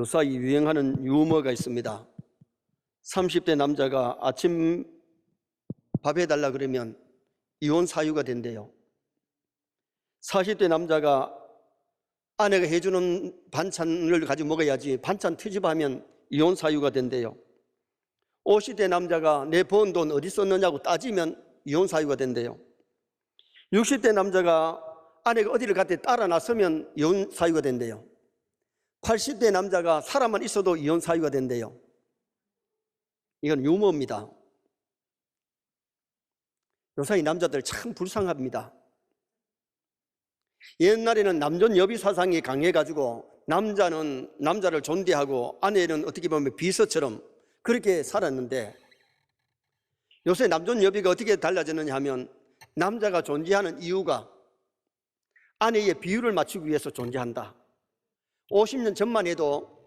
요사이 유행하는 유머가 있습니다. 30대 남자가 아침 밥 해달라 그러면 이혼 사유가 된대요. 40대 남자가 아내가 해주는 반찬을 가지고 먹어야지 반찬 트집하면 이혼 사유가 된대요. 50대 남자가 내 번 돈 어디 썼느냐고 따지면 이혼 사유가 된대요. 60대 남자가 아내가 어디를 갔대 따라 나서면 이혼 사유가 된대요. 80대 남자가 사람만 있어도 이혼 사유가 된대요. 이건 유머입니다. 요사이 남자들 참 불쌍합니다. 옛날에는 남존 여비 사상이 강해가지고 남자는 남자를 존대하고 아내는 어떻게 보면 비서처럼 그렇게 살았는데 요새 남존 여비가 어떻게 달라졌느냐 하면 남자가 존재하는 이유가 아내의 비율을 맞추기 위해서 존재한다. 50년 전만 해도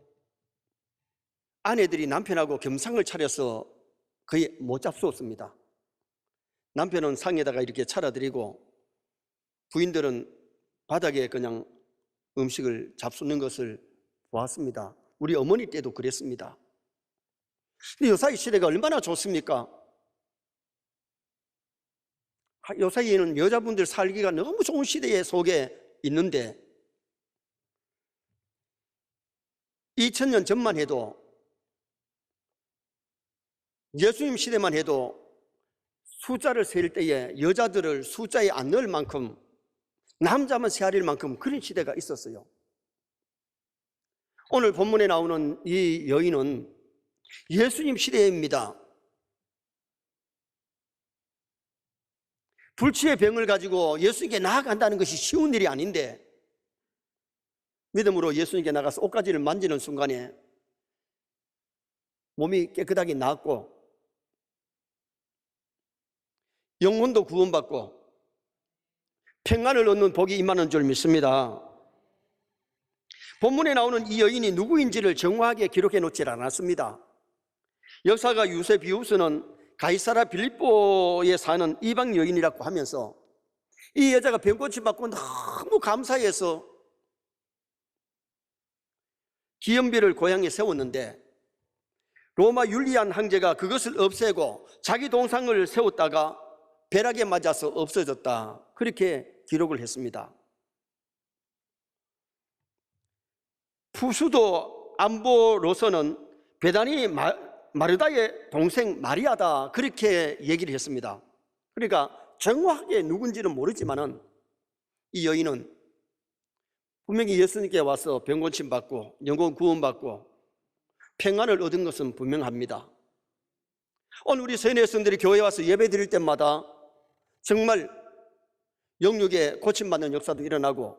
아내들이 남편하고 겸상을 차려서 거의 못 잡수었습니다. 남편은 상에다가 이렇게 차려드리고 부인들은 바닥에 그냥 음식을 잡수는 것을 보았습니다. 우리 어머니 때도 그랬습니다. 근데 요사이 시대가 얼마나 좋습니까? 요사이에는 여자분들 살기가 너무 좋은 시대에 속에 있는데 2000년 전만 해도 예수님 시대만 해도 숫자를 셀 때에 여자들을 숫자에 안 넣을 만큼 남자만 세아릴 만큼 그런 시대가 있었어요. 오늘 본문에 나오는 이 여인은 예수님 시대입니다. 불치의 병을 가지고 예수님께 나아간다는 것이 쉬운 일이 아닌데 믿음으로 예수님께 나가서 옷가지를 만지는 순간에 몸이 깨끗하게 나았고 영혼도 구원받고 평안을 얻는 복이 임하는 줄 믿습니다. 본문에 나오는 이 여인이 누구인지를 정확하게 기록해 놓질 않았습니다. 역사가 유세 비우스는 가이사라 빌립보에 사는 이방 여인이라고 하면서 이 여자가 병고치 받고 너무 감사해서 기염비를 고향에 세웠는데 로마 율리안 황제가 그것을 없애고 자기 동상을 세웠다가 벼락에 맞아서 없어졌다. 그렇게 기록을 했습니다. 푸수도 안보로서는 베다니 마르다의 동생 마리아다. 그렇게 얘기를 했습니다. 그러니까 정확하게 누군지는 모르지만은 이 여인은 분명히 예수님께 와서 병고침 받고 영혼 구원 받고 평안을 얻은 것은 분명합니다. 오늘 우리 세뇌 성들이 교회 와서 예배 드릴 때마다 정말 영육에 고침받는 역사도 일어나고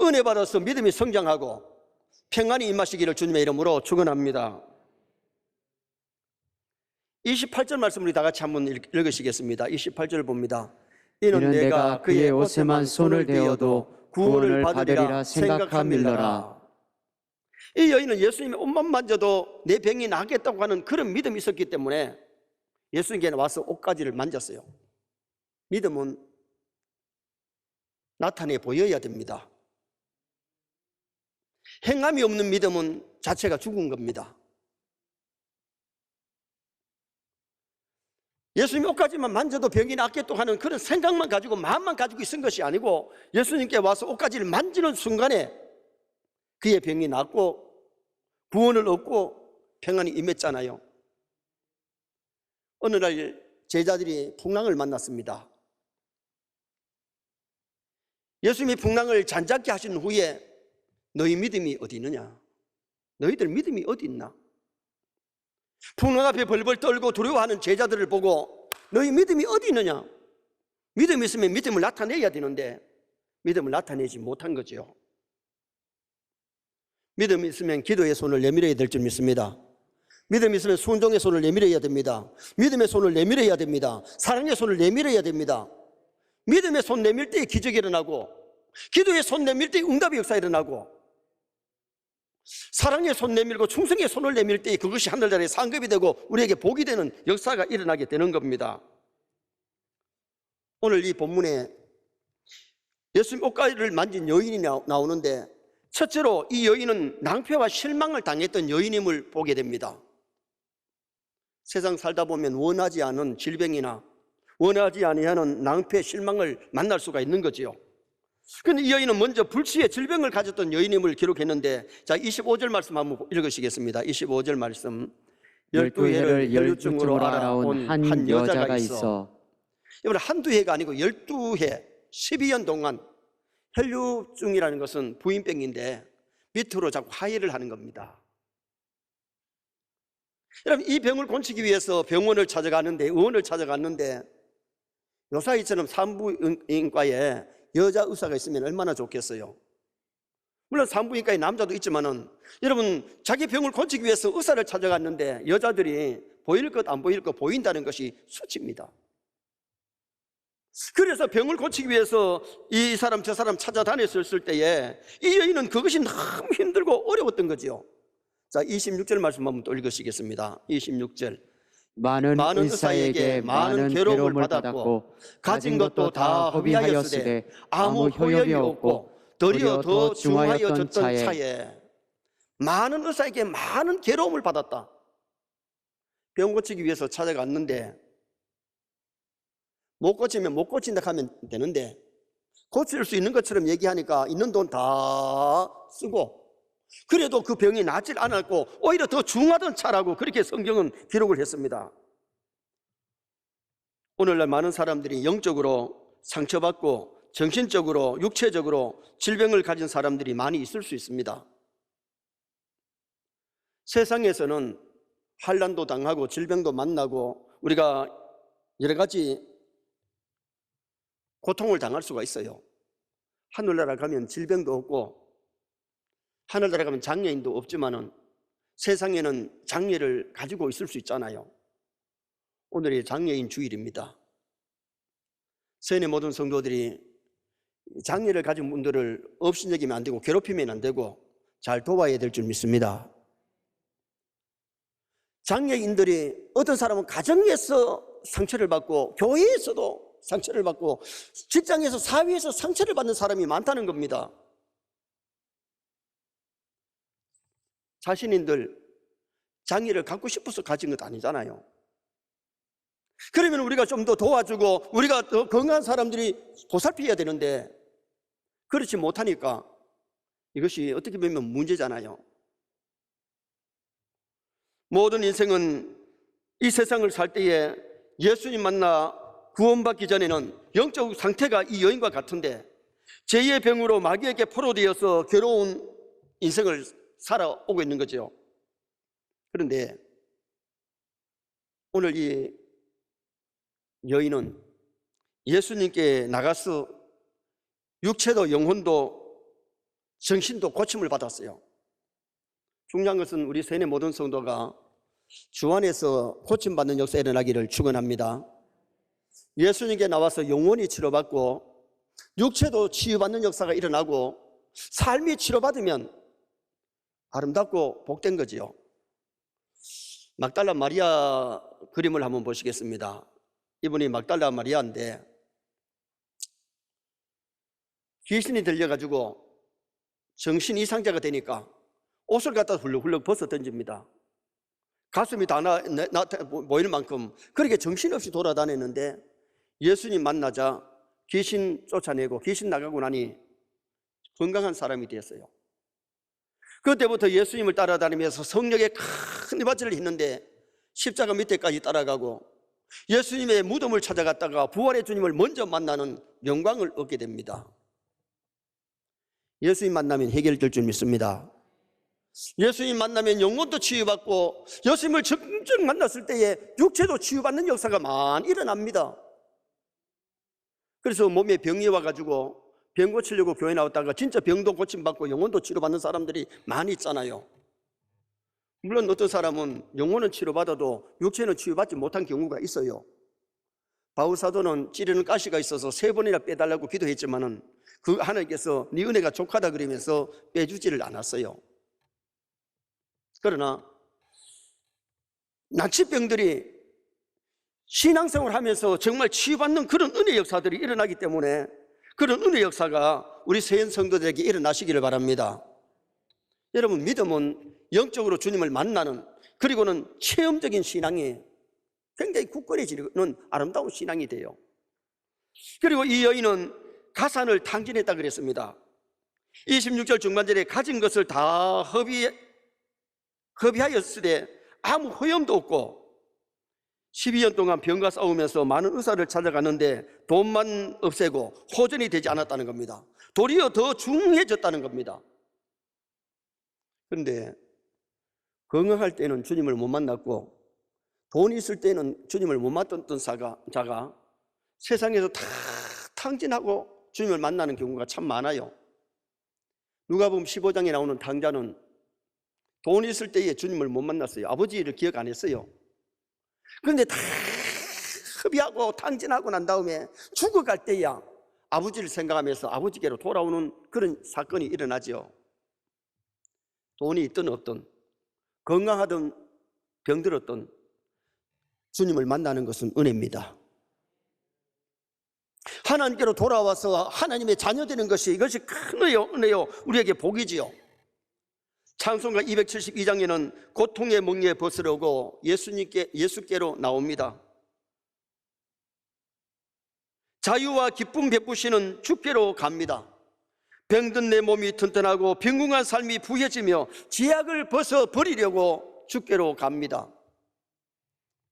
은혜 받아서 믿음이 성장하고 평안이 임하시기를 주님의 이름으로 축원합니다. 28절 말씀 우리 다 같이 한번 읽으시겠습니다. 28절 봅니다. 이는 내가 그의 옷에만 손을 대어도 구원을 받으리라 생각함일러라. 이 여인은 예수님의 옷만 만져도 내 병이 나겠다고 하는 그런 믿음이 있었기 때문에 예수님께 와서 옷가지를 만졌어요. 믿음은 나타내 보여야 됩니다. 행함이 없는 믿음은 자체가 죽은 겁니다. 예수님 옷까지만 만져도 병이 낫겠다 하는 그런 생각만 가지고 마음만 가지고 있은 것이 아니고 예수님께 와서 옷가지를 만지는 순간에 그의 병이 낫고 구원을 얻고 평안이 임했잖아요. 어느 날 제자들이 풍랑을 만났습니다. 예수님이 풍랑을 잔잡게 하신 후에 너희 믿음이 어디 있느냐? 너희들 믿음이 어디 있나? 풍랑 앞에 벌벌 떨고 두려워하는 제자들을 보고 너희 믿음이 어디 있느냐? 믿음이 있으면 믿음을 나타내야 되는데 믿음을 나타내지 못한 거죠. 믿음이 있으면 기도의 손을 내밀어야 될 줄 믿습니다. 믿음이 있으면 순종의 손을 내밀어야 됩니다. 믿음의 손을 내밀어야 됩니다. 사랑의 손을 내밀어야 됩니다. 믿음의 손 내밀 때 기적이 일어나고 기도의 손 내밀 때 응답의 역사 일어나고 사랑의 손 내밀고 충성의 손을 내밀 때 그것이 하늘나라의 상급이 되고 우리에게 복이 되는 역사가 일어나게 되는 겁니다. 오늘 이 본문에 예수님 옷가지를 만진 여인이 나오는데 첫째로 이 여인은 낭패와 실망을 당했던 여인임을 보게 됩니다. 세상 살다 보면 원하지 않은 질병이나 원하지 아니하는 낭패, 실망을 만날 수가 있는 거지요. 근데 이 여인은 먼저 불치의 질병을 가졌던 여인임을 기록했는데 자 25절 말씀 한번 읽으시겠습니다. 25절 말씀 열두 해를 열두증으로 알아온 한 여자가 있어 이번 한두 해가 아니고 열두 해 12년 동안 혈류증이라는 것은 부인병인데 밑으로 자꾸 하혈을 하는 겁니다. 여러분 이 병을 고치기 위해서 병원을 찾아갔는데 의원을 찾아갔는데 요사이처럼 산부인과에 여자 의사가 있으면 얼마나 좋겠어요. 물론 산부인과에 남자도 있지만은 여러분 자기 병을 고치기 위해서 의사를 찾아갔는데 여자들이 보일 것 안 보일 것 보인다는 것이 수치입니다. 그래서 병을 고치기 위해서 이 사람 저 사람 찾아다녔을 때에 이 여인은 그것이 너무 힘들고 어려웠던 거지요. 자, 26절 말씀 한번 또 읽으시겠습니다. 26절. 많은, 많은 의사에게 많은 괴로움을 받았고 가진 것도 다 허비하였으되 아무 효력이 없고 도리어 더 중하여졌던 차에 차에 많은 의사에게 많은 괴로움을 받았다. 병 고치기 위해서 찾아갔는데 못 고치면 못 고친다 하면 되는데 고칠 수 있는 것처럼 얘기하니까 있는 돈 다 쓰고 그래도 그 병이 낫질 않았고 오히려 더 중하던 차라고 그렇게 성경은 기록을 했습니다. 오늘날 많은 사람들이 영적으로 상처받고 정신적으로 육체적으로 질병을 가진 사람들이 많이 있을 수 있습니다. 세상에서는 환란도 당하고 질병도 만나고 우리가 여러 가지 고통을 당할 수가 있어요. 하늘나라 가면 질병도 없고 하늘나라 가면 장애인도 없지만은 세상에는 장애를 가지고 있을 수 있잖아요. 오늘이 장애인 주일입니다. 세뇌 모든 성도들이 장애를 가진 분들을 업신여기면 안 되고 괴롭히면 안 되고 잘 도와야 될 줄 믿습니다. 장애인들이 어떤 사람은 가정에서 상처를 받고 교회에서도 상처를 받고 직장에서 사회에서 상처를 받는 사람이 많다는 겁니다. 자신인들 장애를 갖고 싶어서 가진 것 아니잖아요. 그러면 우리가 좀 더 도와주고 우리가 더 건강한 사람들이 보살펴야 되는데 그렇지 못하니까 이것이 어떻게 보면 문제잖아요. 모든 인생은 이 세상을 살 때에 예수님 만나 구원받기 전에는 영적 상태가 이 여인과 같은데 제2의 병으로 마귀에게 포로되어서 괴로운 인생을 살아오고 있는 거죠. 그런데 오늘 이 여인은 예수님께 나가서 육체도 영혼도 정신도 고침을 받았어요. 중요한 것은 우리 세뇌 모든 성도가 주 안에서 고침받는 역사 일어나기를 축원합니다. 예수님께 나와서 영혼이 치료받고 육체도 치유받는 역사가 일어나고 삶이 치료받으면 아름답고 복된 거지요. 막달라 마리아 그림을 한번 보시겠습니다. 이분이 막달라 마리아인데 귀신이 들려가지고 정신 이상자가 되니까 옷을 갖다 훌럭훌럭 벗어 던집니다. 가슴이 다 나, 나, 나, 보일 만큼 그렇게 정신없이 돌아다녔는데 예수님 만나자 귀신 쫓아내고 귀신 나가고 나니 건강한 사람이 되었어요. 그때부터 예수님을 따라다니면서 성령의 큰 이바지를 했는데 십자가 밑에까지 따라가고 예수님의 무덤을 찾아갔다가 부활의 주님을 먼저 만나는 영광을 얻게 됩니다. 예수님 만나면 해결될 줄 믿습니다. 예수님 만나면 영혼도 치유받고 예수님을 정정 만났을 때에 육체도 치유받는 역사가 많이 일어납니다. 그래서 몸에 병이 와가지고 병 고치려고 교회 나왔다가 진짜 병도 고침받고 영혼도 치료받는 사람들이 많이 있잖아요. 물론 어떤 사람은 영혼은 치료받아도 육체는 치유받지 못한 경우가 있어요. 바울 사도는 찌르는 가시가 있어서 세 번이나 빼달라고 기도했지만은 그 하나님께서 네 은혜가 족하다 그러면서 빼주지를 않았어요. 그러나 난치병들이 신앙생활 하면서 정말 치유받는 그런 은혜 역사들이 일어나기 때문에 그런 은혜 역사가 우리 세연 성도들에게 일어나시기를 바랍니다. 여러분 믿음은 영적으로 주님을 만나는 그리고는 체험적인 신앙이 굉장히 굳건해지는 아름다운 신앙이 돼요. 그리고 이 여인은 가산을 탕진했다 그랬습니다. 26절 중반절에 가진 것을 다 허비, 허비하였으되 아무 허염도 없고 12년 동안 병과 싸우면서 많은 의사를 찾아갔는데 돈만 없애고 호전이 되지 않았다는 겁니다. 도리어 더 중해졌다는 겁니다. 그런데 건강할 때는 주님을 못 만났고 돈 있을 때는 주님을 못 만났던 자가, 자가 세상에서 다 탕진하고 주님을 만나는 경우가 참 많아요. 누가 보면 15장에 나오는 탕자는 돈 있을 때에 주님을 못 만났어요. 아버지를 기억 안 했어요. 그런데 다 흡입하고 탕진하고 난 다음에 죽어갈 때야 아버지를 생각하면서 아버지께로 돌아오는 그런 사건이 일어나죠. 돈이 있든 없든 건강하든 병들었든 주님을 만나는 것은 은혜입니다. 하나님께로 돌아와서 하나님의 자녀 되는 것이 이것이 큰 은혜요, 은혜요. 우리에게 복이지요. 찬송가 272장에는 고통의 멍에 벗으려고 예수님께 예수께로 나옵니다. 자유와 기쁨 베푸시는 주께로 갑니다. 병든 내 몸이 튼튼하고 빈궁한 삶이 부해지며 지약을 벗어 버리려고 주께로 갑니다.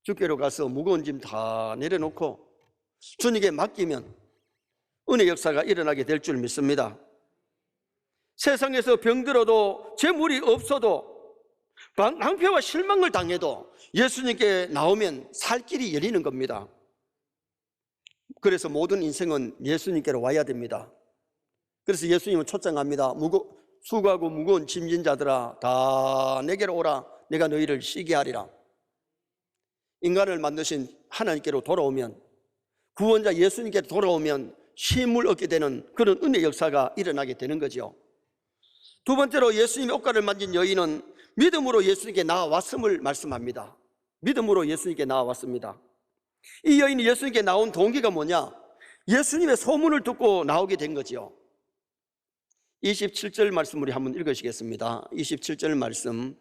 주께로 가서 무거운 짐 다 내려놓고 주님께 맡기면 은혜 역사가 일어나게 될 줄 믿습니다. 세상에서 병들어도 재물이 없어도 방- 낭패와 실망을 당해도 예수님께 나오면 살 길이 열리는 겁니다. 그래서 모든 인생은 예수님께로 와야 됩니다. 그래서 예수님은 초청합니다. 무거, 수고하고 무거운 짐진 자들아 다 내게로 오라 내가 너희를 쉬게 하리라. 인간을 만드신 하나님께로 돌아오면 구원자 예수님께로 돌아오면 쉼을 얻게 되는 그런 은혜 역사가 일어나게 되는 거죠. 두 번째로 예수님의 옷가를 만진 여인은 믿음으로 예수님께 나아왔음을 말씀합니다. 믿음으로 예수님께 나아왔습니다. 이 여인이 예수님께 나온 동기가 뭐냐? 예수님의 소문을 듣고 나오게 된 거지요. 27절 말씀 우리 한번 읽으시겠습니다. 27절 말씀.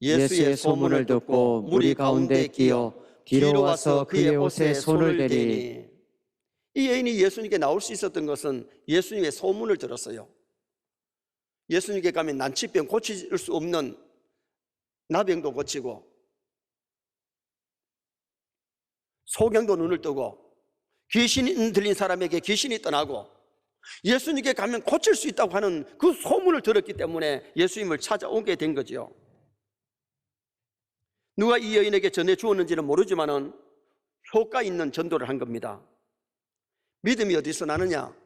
예수의 소문을 듣고 무리 가운데 끼어 뒤로 와서 그의 옷에 손을 대리니 이 여인이 예수님께 나올 수 있었던 것은 예수님의 소문을 들었어요. 예수님께 가면 난치병 고칠 수 없는 나병도 고치고 소경도 눈을 뜨고 귀신 들린 사람에게 귀신이 떠나고 예수님께 가면 고칠 수 있다고 하는 그 소문을 들었기 때문에 예수님을 찾아오게 된 거죠. 누가 이 여인에게 전해 주었는지는 모르지만은 효과 있는 전도를 한 겁니다. 믿음이 어디서 나느냐?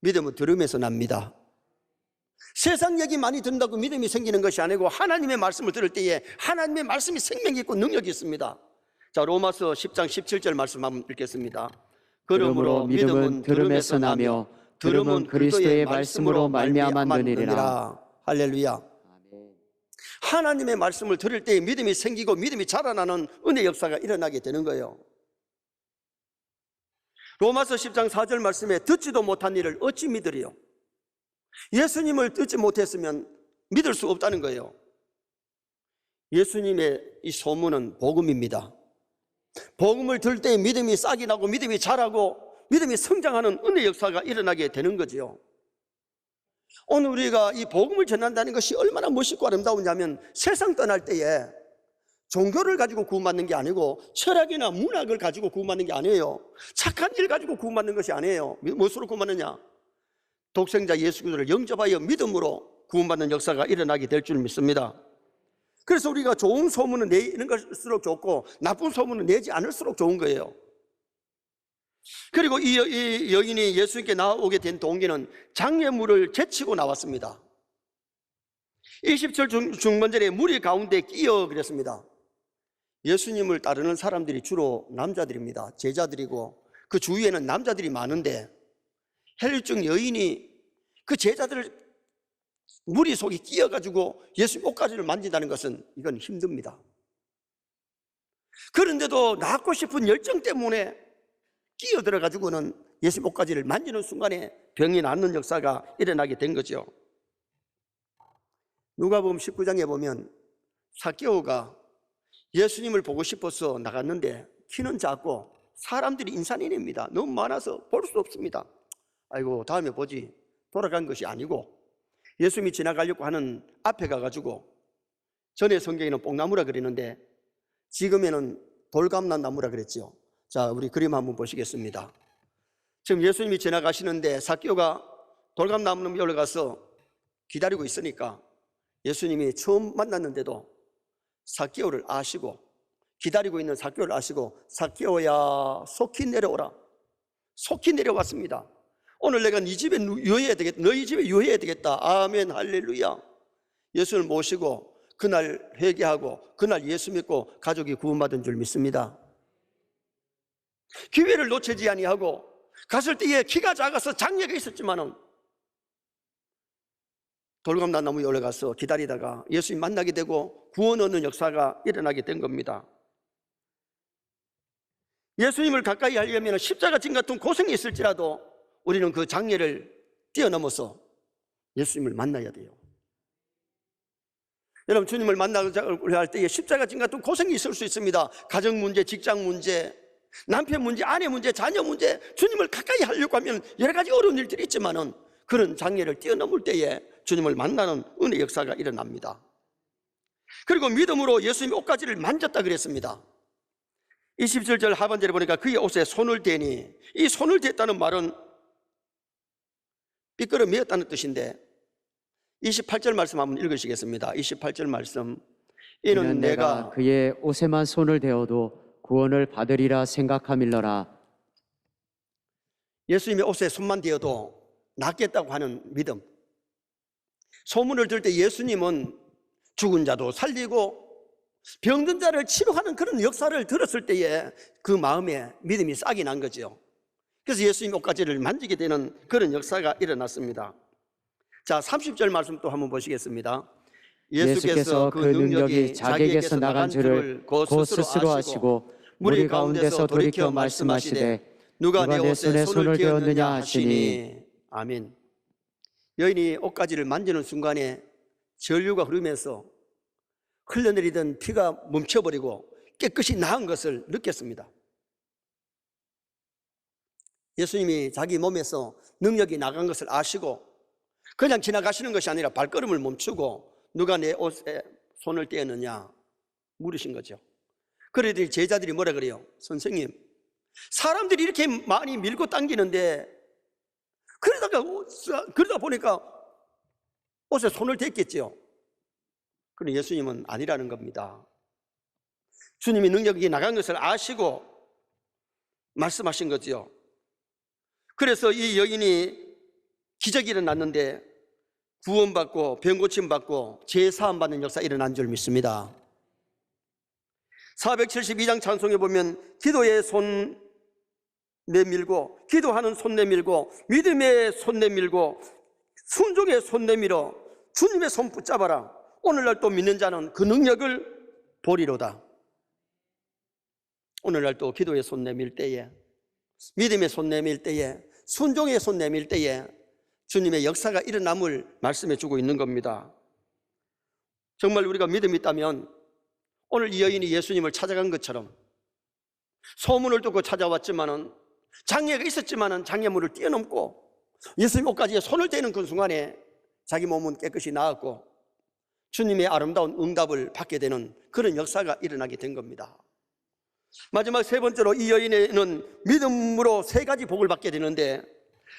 믿음은 들음에서 납니다. 세상 얘기 많이 듣는다고 믿음이 생기는 것이 아니고 하나님의 말씀을 들을 때에 하나님의 말씀이 생명이 있고 능력이 있습니다. 자, 로마서 10장 17절 말씀 한번 읽겠습니다. 그러므로 믿음은 들음에서 나며 들음은 그리스도의 말씀으로 말미암았느니라. 할렐루야. 하나님의 말씀을 들을 때 믿음이 생기고 믿음이 자라나는 은혜 역사가 일어나게 되는 거예요. 로마서 10장 4절 말씀에 듣지도 못한 일을 어찌 믿으리요? 예수님을 듣지 못했으면 믿을 수 없다는 거예요. 예수님의 이 소문은 복음입니다. 복음을 들 때 믿음이 싹이 나고 믿음이 자라고 믿음이 성장하는 은혜 역사가 일어나게 되는 거지요. 오늘 우리가 이 복음을 전한다는 것이 얼마나 멋있고 아름다우냐면 세상 떠날 때에 종교를 가지고 구원받는 게 아니고 철학이나 문학을 가지고 구원받는 게 아니에요. 착한 일 가지고 구원받는 것이 아니에요. 무엇으로 구원받느냐? 독생자 예수 그리스도를 영접하여 믿음으로 구원받는 역사가 일어나게 될 줄 믿습니다. 그래서 우리가 좋은 소문을 내는 것일수록 좋고 나쁜 소문을 내지 않을수록 좋은 거예요. 그리고 이, 여인이 예수님께 나오게 된 동기는 장례물을 제치고 나왔습니다. 20절 중, 중반절에 무리 가운데 끼어 그랬습니다. 예수님을 따르는 사람들이 주로 남자들입니다. 제자들이고 그 주위에는 남자들이 많은데 헬증 여인이 그 제자들 무리 속에 끼어가지고 예수 옷가지를 만진다는 것은 이건 힘듭니다. 그런데도 낳고 싶은 열정 때문에 끼어들어가지고는 예수 옷가지를 만지는 순간에 병이 낫는 역사가 일어나게 된 거죠. 누가복음 19장에 보면 사개오가 예수님을 보고 싶어서 나갔는데 키는 작고 사람들이 인산인입니다. 너무 많아서 볼 수 없습니다. 아이고 다음에 보지 돌아간 것이 아니고 예수님이 지나가려고 하는 앞에 가가지고 전에 성경에는 뽕나무라 그리는데 지금에는 돌감난 나무라 그랬죠. 자 우리 그림 한번 보시겠습니다. 지금 예수님이 지나가시는데 사개오가 돌감나무 위에 올라가서 기다리고 있으니까 예수님이 처음 만났는데도 사개오를 아시고 기다리고 있는 사개오를 아시고 사개오야 속히 내려오라 속히 내려왔습니다 오늘 내가 네 집에 누- 유해해야 되겠다 너희 집에 유해해야 되겠다. 아멘 할렐루야. 예수를 모시고 그날 회개하고 그날 예수 믿고 가족이 구원받은 줄 믿습니다. 기회를 놓치지 아니하고 갔을 때에 키가 작아서 장애가 있었지만은 돌감난 나무에 올라가서 기다리다가 예수님 만나게 되고 구원 얻는 역사가 일어나게 된 겁니다. 예수님을 가까이 하려면 십자가 진 같은 고생이 있을지라도 우리는 그 장애를 뛰어넘어서 예수님을 만나야 돼요. 여러분 주님을 만나고 할 때에 십자가 진 같은 고생이 있을 수 있습니다. 가정 문제, 직장 문제, 남편 문제, 아내 문제, 자녀 문제, 주님을 가까이 하려고 하면 여러 가지 어려운 일들이 있지만은 그런 장애를 뛰어넘을 때에 주님을 만나는 은혜 역사가 일어납니다. 그리고 믿음으로 예수님의 옷가지를 만졌다 그랬습니다. 27절 하반절에 보니까 그의 옷에 손을 대니 이 손을 댔다는 말은 삐끄러미었다는 뜻인데 28절 말씀 한번 읽으시겠습니다. 28절 말씀 이는 내가 그의 옷에만 손을 대어도 구원을 받으리라 생각함일러라. 예수님의 옷에 손만 대어도 낫겠다고 하는 믿음. 소문을 들 때 예수님은 죽은 자도 살리고 병든 자를 치료하는 그런 역사를 들었을 때에 그 마음에 믿음이 싹이 난 거죠. 그래서 예수님 옷가지를 만지게 되는 그런 역사가 일어났습니다. 자, 30절 말씀 또 한번 보시겠습니다. 예수께서 그 능력이 자기에게서 나간 줄을 곧 스스로 아시고 무리 가운데서 돌이켜 말씀하시되 누가 내 옷에 손을 대었느냐 하시니 아멘. 여인이 옷가지를 만지는 순간에 전류가 흐르면서 흘러내리던 피가 멈춰버리고 깨끗이 나은 것을 느꼈습니다. 예수님이 자기 몸에서 능력이 나간 것을 아시고 그냥 지나가시는 것이 아니라 발걸음을 멈추고 누가 내 옷에 손을 떼었느냐 물으신 거죠. 그러더니 제자들이 뭐라 그래요? 선생님, 사람들이 이렇게 많이 밀고 당기는데 그러다가 옷- 그러다 보니까 옷에 손을 댔겠죠. 그런데 예수님은 아니라는 겁니다. 주님이 능력이 나간 것을 아시고 말씀하신 거죠. 그래서 이 여인이 기적이 일어났는데 구원받고 병 고침 받고 제사함 받는 역사 일어난 줄 믿습니다. 472장 찬송에 보면 기도의 손 내밀고 기도하는 손 내밀고 믿음의 손 내밀고 순종의 손 내밀어 주님의 손 붙잡아라. 오늘날 또 믿는 자는 그 능력을 보리로다. 오늘날 또 기도의 손 내밀 때에 믿음의 손 내밀 때에 순종의 손 내밀 때에 주님의 역사가 일어남을 말씀해 주고 있는 겁니다. 정말 우리가 믿음이 있다면 오늘 이 여인이 예수님을 찾아간 것처럼 소문을 듣고 찾아왔지만은 장애가 있었지만은 장애물을 뛰어넘고 예수님 옷까지 손을 대는 그 순간에 자기 몸은 깨끗이 나았고 주님의 아름다운 응답을 받게 되는 그런 역사가 일어나게 된 겁니다. 마지막 세 번째로 이 여인에는 믿음으로 세 가지 복을 받게 되는데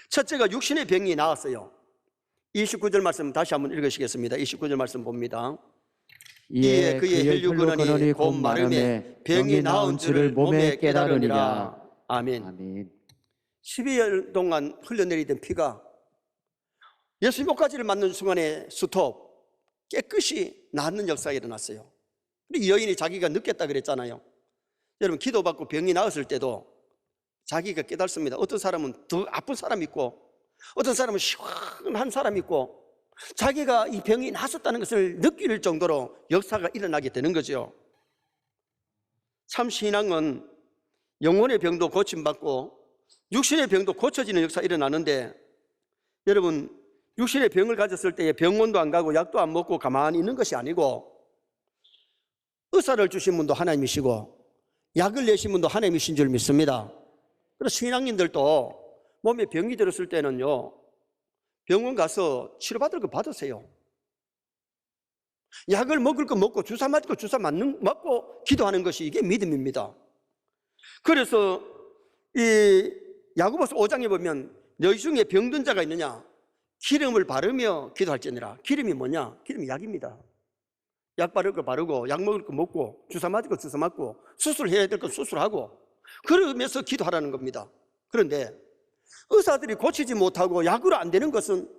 첫째가 육신의 병이 나았어요. 29절 말씀 다시 한번 읽으시겠습니다. 29절 말씀 봅니다. 이에 그의 혈류 근원이 곧 마름에 병이 나은 줄을 몸에 깨달으니라. 아멘. 아멘. 12일 동안 흘러내리던 피가 예수님 옷가지를 맞는 순간에 스톱 깨끗이 낫는 역사가 일어났어요. 이 여인이 자기가 느꼈다 그랬잖아요. 여러분 기도받고 병이 나았을 때도 자기가 깨닫습니다. 어떤 사람은 더 아픈 사람 있고 어떤 사람은 시원한 사람 있고 자기가 이 병이 나았다는 것을 느낄 정도로 역사가 일어나게 되는 거죠. 참 신앙은 영혼의 병도 고침받고 육신의 병도 고쳐지는 역사 일어나는데 여러분 육신의 병을 가졌을 때에 병원도 안 가고 약도 안 먹고 가만히 있는 것이 아니고 의사를 주신 분도 하나님이시고 약을 내신 분도 하나님이신 줄 믿습니다. 그래서 신앙인들도 몸에 병이 들었을 때는요 병원 가서 치료받을 거 받으세요. 약을 먹을 거 먹고 주사 거 주사 맞는 맞고 기도하는 것이 이게 믿음입니다. 그래서 이 야고보서 5장에 보면 너희 중에 병든 자가 있느냐 기름을 바르며 기도할지니라 기름이 뭐냐 기름이 약입니다 약 바를 거 바르고 약 먹을 거 먹고 주사 맞을 거 주사 맞고 수술해야 될거 수술하고 그러면서 기도하라는 겁니다. 그런데 의사들이 고치지 못하고 약으로 안 되는 것은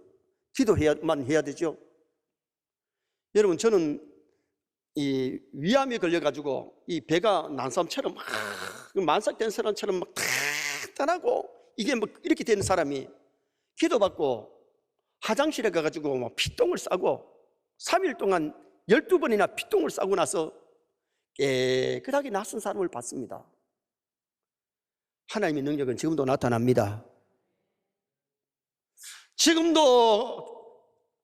기도해야만 해야 되죠. 여러분 저는 이 위암에 걸려가지고 이 배가 난삼처럼 막 만삭된 사람처럼 막 탄탄하고 이게 뭐 이렇게 되는 사람이 기도받고 화장실에 가가지고 막 피똥을 싸고 3일 동안 12번이나 피똥을 싸고 나서 깨끗하게 낯선 사람을 봤습니다. 하나님의 능력은 지금도 나타납니다. 지금도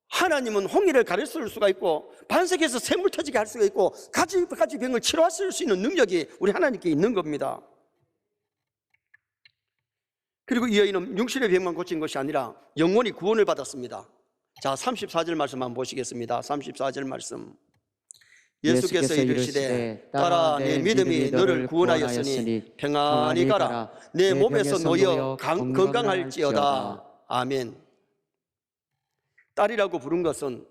하나님은 홍해를 가르칠 수가 있고 반석에서 샘물 터지게 할 수가 있고 가지 가지 병을 치료하실 수 있는 능력이 우리 하나님께 있는 겁니다. 그리고 이 여인은 육신의 병만 고친 것이 아니라 영원히 구원을 받았습니다. 자, 34절 말씀 한번 보시겠습니다. 34절 말씀. 예수께서 이르시되 따라 내 믿음이 너를 구원하였으니 평안히 가라 내 몸에서 놓여 강- 건강할지어다. 아멘. 딸이라고 부른 것은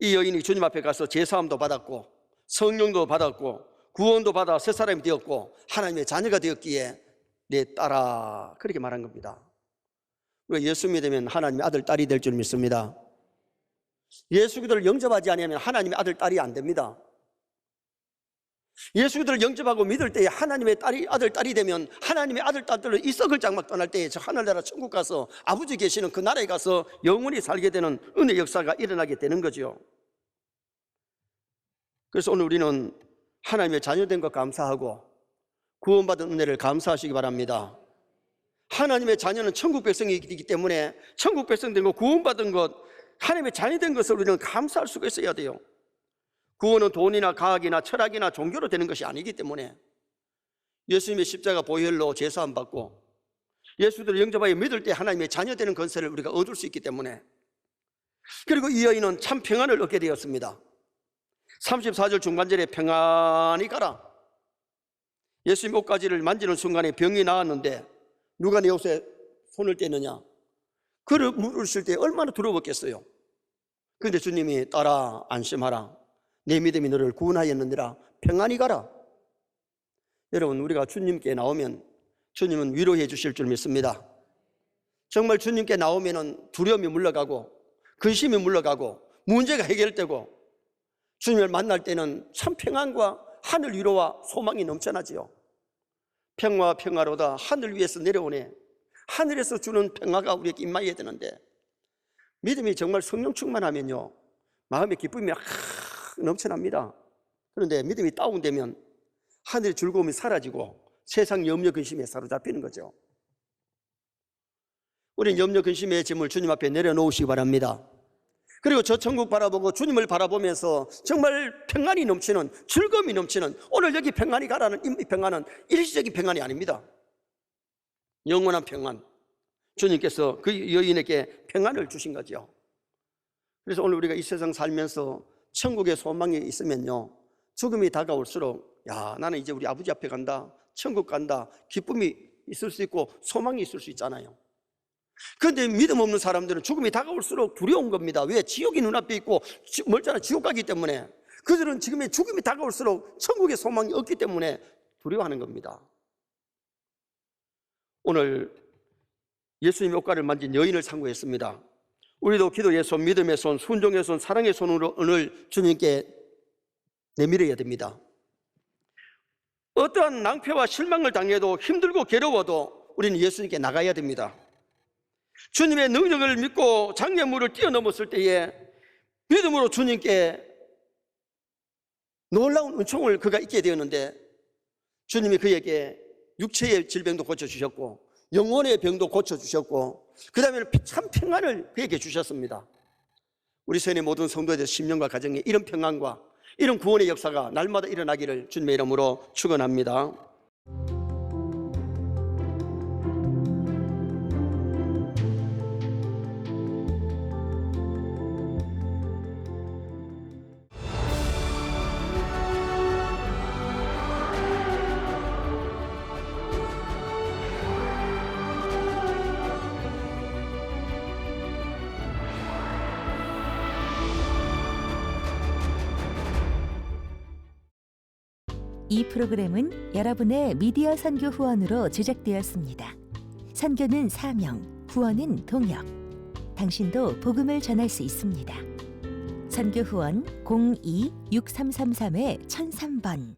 이 여인이 주님 앞에 가서 제사함도 받았고 성령도 받았고 구원도 받아 새 사람이 되었고 하나님의 자녀가 되었기에 내 딸아 그렇게 말한 겁니다. 우리가 예수 믿으면 하나님의 아들 딸이 될 줄 믿습니다. 예수 기도를 영접하지 않으면 하나님의 아들 딸이 안 됩니다. 예수 기도를 영접하고 믿을 때에 하나님의 딸이 아들 딸이 되면 하나님의 아들 딸들로 이 썩을 장막 떠날 때에 저 하늘나라 천국 가서 아버지 계시는 그 나라에 가서 영원히 살게 되는 은혜 역사가 일어나게 되는 거죠. 그래서 오늘 우리는 하나님의 자녀된 것 감사하고 구원받은 은혜를 감사하시기 바랍니다. 하나님의 자녀는 천국 백성이기 때문에 천국 백성 된 것, 구원받은 것, 하나님의 자녀된 것을 우리는 감사할 수가 있어야 돼요. 구원은 돈이나 과학이나 철학이나 종교로 되는 것이 아니기 때문에 예수님의 십자가 보혈로 제사함 받고 예수들을 영접하여 믿을 때 하나님의 자녀 되는 건세를 우리가 얻을 수 있기 때문에 그리고 이 여인은 참 평안을 얻게 되었습니다. 34절 중간절에 평안히 가라. 예수님 옷가지를 만지는 순간에 병이 나았는데 누가 내 옷에 손을 떼느냐? 그를 물으실 때 얼마나 두려웠겠어요. 그런데 주님이 따라 안심하라. 내 믿음이 너를 구원하였느니라. 평안히 가라. 여러분 우리가 주님께 나오면 주님은 위로해 주실 줄 믿습니다. 정말 주님께 나오면은 두려움이 물러가고 근심이 물러가고 문제가 해결되고 주님을 만날 때는 참 평안과 하늘 위로와 소망이 넘쳐나지요. 평화 평화로다 하늘 위에서 내려오네. 하늘에서 주는 평화가 우리에게 임하여야 되는데 믿음이 정말 성령 충만하면요 마음의 기쁨이 막 넘쳐납니다. 그런데 믿음이 다운되면 하늘의 즐거움이 사라지고 세상 염려 근심에 사로잡히는 거죠. 우리는 염려 근심의 짐을 주님 앞에 내려놓으시기 바랍니다. 그리고 저 천국 바라보고 주님을 바라보면서 정말 평안이 넘치는 즐거움이 넘치는 오늘 여기 평안이 가라는 이 평안은 일시적인 평안이 아닙니다. 영원한 평안. 주님께서 그 여인에게 평안을 주신 거죠. 그래서 오늘 우리가 이 세상 살면서 천국의 소망이 있으면요. 죽음이 다가올수록 야, 나는 이제 우리 아버지 앞에 간다. 천국 간다. 기쁨이 있을 수 있고 소망이 있을 수 있잖아요. 그런데 믿음 없는 사람들은 죽음이 다가올수록 두려운 겁니다. 왜? 지옥이 눈앞에 있고 지- 멀잖아. 지옥 가기 때문에. 그들은 지금의 죽음이 다가올수록 천국의 소망이 없기 때문에 두려워하는 겁니다. 오늘 예수님 옷가를 만진 여인을 상고했습니다. 우리도 기도의 손, 믿음의 손, 순종의 손, 사랑의 손으로 오늘 주님께 내밀어야 됩니다. 어떠한 낭패와 실망을 당해도 힘들고 괴로워도 우리는 예수님께 나가야 됩니다. 주님의 능력을 믿고 장애물을 뛰어넘었을 때에 믿음으로 주님께 놀라운 은총을 그가 잊게 되었는데 주님이 그에게 육체의 질병도 고쳐주셨고 영혼의 병도 고쳐주셨고 그 다음에는 참 평안을 그에게 주셨습니다. 우리 선의 모든 성도에 대해 심령과 가정에 이런 평안과 이런 구원의 역사가 날마다 일어나기를 주님의 이름으로 축원합니다. 프로그램은 여러분의 미디어 선교 후원으로 제작되었습니다. 선교는 사명, 후원은 동역. 당신도 복음을 전할 수 있습니다. 선교 후원 02-6333-1003번